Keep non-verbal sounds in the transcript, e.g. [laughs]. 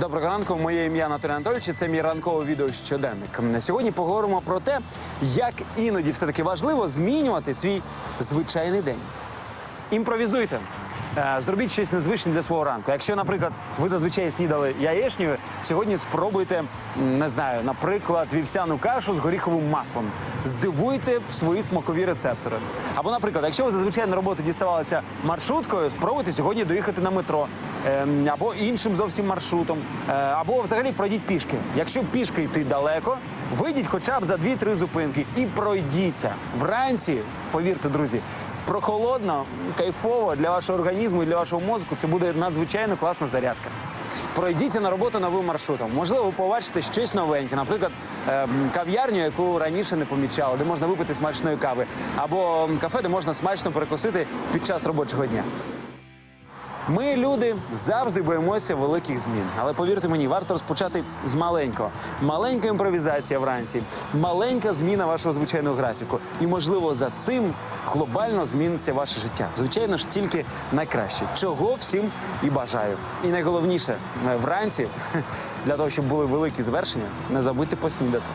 Доброго ранку, моє ім'я Анатолій Анатольович. і Це мій ранковий відео щоденник. Сьогодні поговоримо про те, як іноді все таки важливо змінювати свій звичайний день. Імпровізуйте. Е, Зробіть щось незвичне для свого ранку. Якщо, наприклад, ви зазвичай снідали яєчнею, сьогодні спробуйте, не знаю, наприклад, вівсяну кашу з горіховим маслом. Здивуйте свої смакові рецептори. Або, наприклад, якщо ви зазвичай на роботу діставалися маршруткою, спробуйте сьогодні доїхати на метро ем, або іншим зовсім маршрутом, е, або взагалі пройдіть пішки. Якщо пішки йти далеко, вийдіть хоча б за 2-3 зупинки і пройдіться. Вранці, повірте, друзі, прохолодно, кайфово для вашого організму і для вашого мозку. Це буде надзвичайно класна зарядка. Пройдіться на роботу новим маршрутом. Можливо, ви побачите щось новеньке, наприклад, ем, кав'ярню, яку раніше не помічали, де можна випити смачної кави, або кафе, де можна смачно перекусити під час робочого дня. Ми, люди, завжди боїмося великих змін. Але повірте мені, варто розпочати з маленького. Маленька імпровізація вранці, маленька зміна вашого звичайного графіку. І, можливо, за цим глобально зміниться ваше життя. Звичайно ж, тільки найкраще. Чого всім і бажаю. І найголовніше, вранці, [laughs] для того, щоб були великі звершення, не забудьте поснідати.